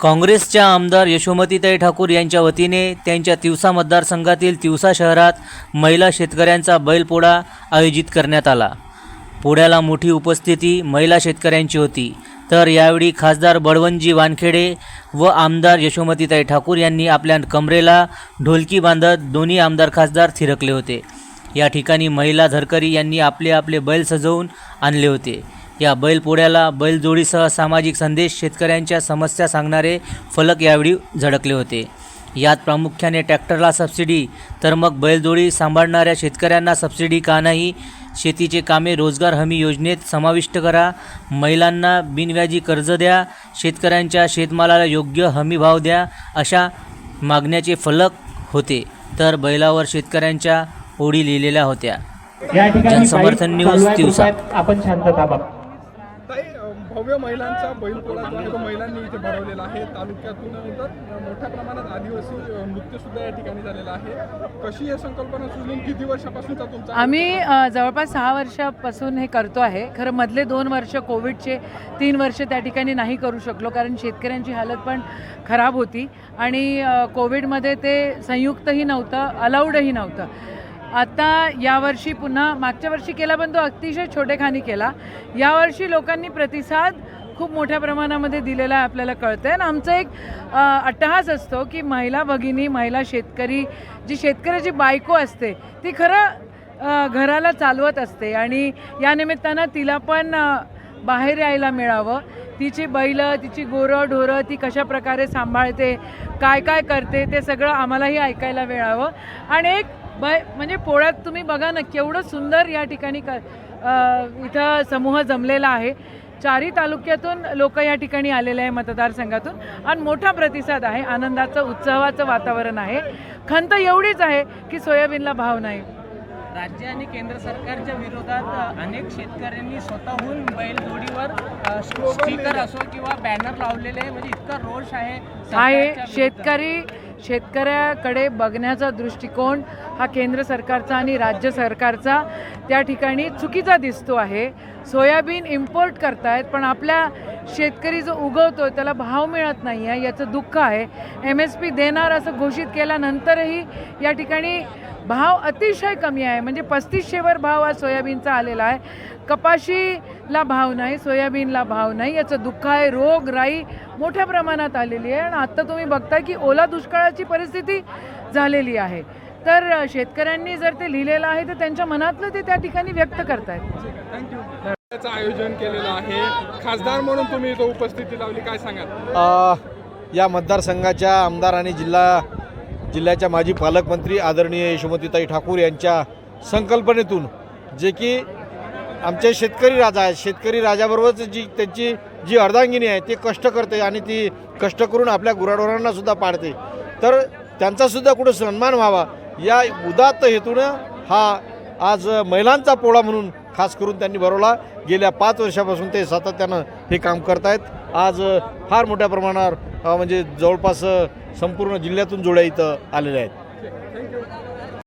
काँग्रेसच्या आमदार यशोमतीताई ठाकूर यांच्या वतीने त्यांच्या तिवसा मतदारसंघातील तिवसा शहरात महिला शेतकऱ्यांचा बैलपोळा आयोजित करण्यात आला. पोळ्याला मोठी उपस्थिती महिला शेतकऱ्यांची होती. तर यावेळी खासदार बळवंतजी वानखेडे व आमदार यशोमतीताई ठाकूर यांनी आपल्या कमरेला ढोलकी बांधत दोन्ही आमदार खासदार थिरकले होते. या ठिकाणी महिला धरकरी यांनी आपले आपले बैल सजवून आणले होते. या बैलपोळ्याला बैलजोडीसह सामाजिक संदेश शेतकऱ्यांच्या समस्या सांगणारे फलक यावेळी झळकले होते. यात प्रामुख्याने ट्रॅक्टरला सबसिडी तर मग बैलजोडी सांभाळणाऱ्या शेतकऱ्यांना सबसिडी का नाही? शेतीचे कामे रोजगार हमी योजनेत समाविष्ट करा. महिलांना बिनव्याजी कर्ज द्या. शेतकऱ्यांच्या शेतमालाला योग्य हमी भाव द्या. अशा मागण्याचे फलक होते. तर बैलावर शेतकऱ्यांच्या ओढी लिहिलेल्या होत्या. जनसमर्थन न्यूज चालू आहे, दिवसा. कृपया आपण शांतता भव्य महिलांचा बैलपोळा जो आहे तो महिलांनी इथे भरवलेला आहे. तालुक्यातून तर मोठ्या प्रमाणात आदिवासी नृत्यसुद्धा या ठिकाणी झालेलं आहे. कशी ही संकल्पना सुचली किती वर्षापासूनचा तुमचा? आम्ही जवळपास सहा वर्षापासून हे करतो आहे. खरं मधले दोन वर्ष कोविडचे तीन वर्ष त्या ठिकाणी नाही करू शकलो कारण शेतकऱ्यांची हालत पण खराब होती. आणि कोविडमध्ये ते संयुक्तही नव्हतं अलाउडही नव्हतं. आता यावर्षी पुन्हा मागच्या वर्षी केला पण तो अतिशय छोटेखानी केला. यावर्षी लोकांनी प्रतिसाद खूप मोठ्या प्रमाणामध्ये दिलेला आहे आपल्याला कळतं आहे आणि आमचा एक अट्टहास असतो की महिला भगिनी महिला शेतकरी जी शेतकऱ्याची बायको असते ती खरं घराला चालवत असते. आणि या निमित्तानं तिला पण बाहेर यायला मिळावं. तिची बैल तिची गोरं ढोरं ती कशा प्रकारे सांभाळते काय काय करते ते सगळं आम्हालाही ऐकायला मिळावं. आणि एक बै म्हणजे पोळ्यात तुम्ही बघा ना केवढं सुंदर या ठिकाणी क इथं समूह जमलेला आहे. चारही तालुक्यातून लोक या ठिकाणी आलेले आहे मतदारसंघातून. आणि मोठा प्रतिसाद आहे. आनंदाचं उत्सवाचं वातावरण आहे. खंत एवढीच आहे की सोयाबीनला भाव नाही. राज्य आणि केंद्र सरकारच्या विरोधात अनेक शेतकऱ्यांनी स्वतःहून बैलजोडीवर स्टिकर असो किंवा बॅनर लावलेले आहे. म्हणजे इतका रोष आहे. शेतकरी शेतकऱ्याकडे बघण्याचा दृष्टिकोन हा केंद्र सरकारचा आणि राज्य सरकारचा त्या ठिकाणी चुकीचा दिसतो आहे. सोयाबीन इम्पोर्ट करतायत पण आपल्या शेतकरी जो उगवतो त्याला भाव मिळत नाही आहे याचं दुःख आहे. एम एस पी देणार असं घोषित केल्यानंतरही या ठिकाणी भाव अतिशय कमी आहे. म्हणजे पस्तीसशेवर भाव आज सोयाबीनचा आलेला आहे. कपाशीला भाव नाही सोयाबीनला भाव नाही. याचं दुःख आहे रोग राई मोठ्या प्रमाणात आलेली आहे. आणि आत्ता तुम्ही बघताय की ओला दुष्काळाची परिस्थिती झालेली आहे. तर शेतकऱ्यांनी जर ते लिहिलेलं आहे तर त्यांच्या मनातलं ते त्या ठिकाणी व्यक्त करतायत. थँक्यू त्याचं आयोजन केलेलं आहे. खासदार म्हणून तुम्ही इथं उपस्थिती लावली. काय सांगाल? अ, या मतदारसंघाच्या आमदार आणि जिल्हा जिल्ह्याच्या माजी पालकमंत्री आदरणीय यशोमतीताई ठाकूर यांच्या संकल्पनेतून जे की आमचे शेतकरी राजा आहेत. शेतकरी राजाबरोबरच जी त्यांची जी अर्धांगिनी आहे ती कष्ट करते आणि ती कष्ट करून आपल्या गुराढोरांनासुद्धा पाडते. तर त्यांचासुद्धा कुठं सन्मान व्हावा या उदात्त हेतूनं हा आज महिलांचा पोळा म्हणून खास करून त्यांनी भरवला. गेल्या पाच वर्षापासून ते सातत्यानं हे काम करतायत. आज फार मोठ्या प्रमाणावर म्हणजे जवळपास संपूर्ण जिल्ह्यातून जोड्या इथं आलेल्या आहेत.